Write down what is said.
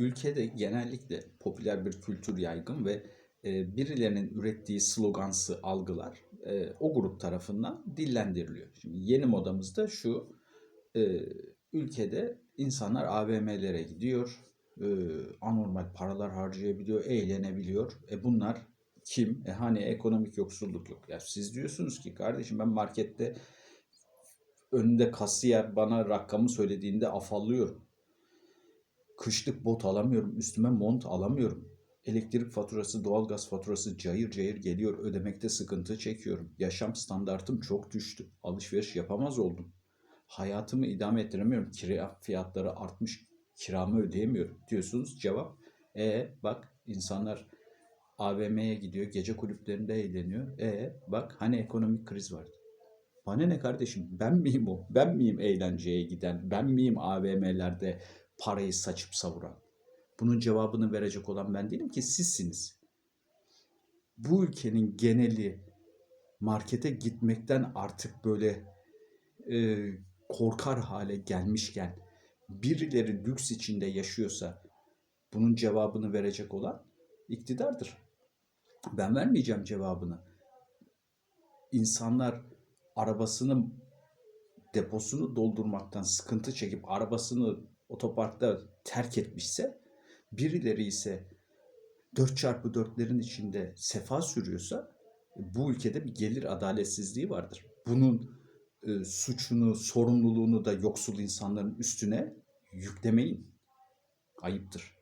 ülkede genellikle popüler bir kültür yaygın ve e, birilerinin ürettiği slogansı algılar e, o grup tarafından dillendiriliyor. Şimdi yeni modamızda şu, e, ülkede insanlar AVM'lere gidiyor, e, anormal paralar harcayabiliyor, eğlenebiliyor. E bunlar kim? E hani ekonomik yoksulluk yok. Ya siz diyorsunuz ki kardeşim ben markette önünde kasiyer bana rakamı söylediğinde afallıyorum. Kışlık bot alamıyorum, üstüme mont alamıyorum. Elektrik faturası, doğalgaz faturası cayır cayır geliyor. Ödemekte sıkıntı çekiyorum. Yaşam standartım çok düştü. Alışveriş yapamaz oldum. Hayatımı idame ettiremiyorum. Kira fiyatları artmış. Kiramı ödeyemiyorum diyorsunuz. Cevap e bak insanlar AVM'ye gidiyor, gece kulüplerinde eğleniyor. E bak hani ekonomik kriz vardı. Bana ne kardeşim? Ben miyim o? Ben miyim eğlenceye giden? Ben miyim AVM'lerde parayı saçıp savuran? Bunun cevabını verecek olan ben değilim ki sizsiniz. Bu ülkenin geneli markete gitmekten artık böyle e, korkar hale gelmişken birileri lüks içinde yaşıyorsa bunun cevabını verecek olan iktidardır. Ben vermeyeceğim cevabını. İnsanlar arabasını deposunu doldurmaktan sıkıntı çekip arabasını otoparkta terk etmişse birileri ise 4x4'lerin içinde sefa sürüyorsa bu ülkede bir gelir adaletsizliği vardır. Bunun e, suçunu, sorumluluğunu da yoksul insanların üstüne yüklemeyin. Ayıptır.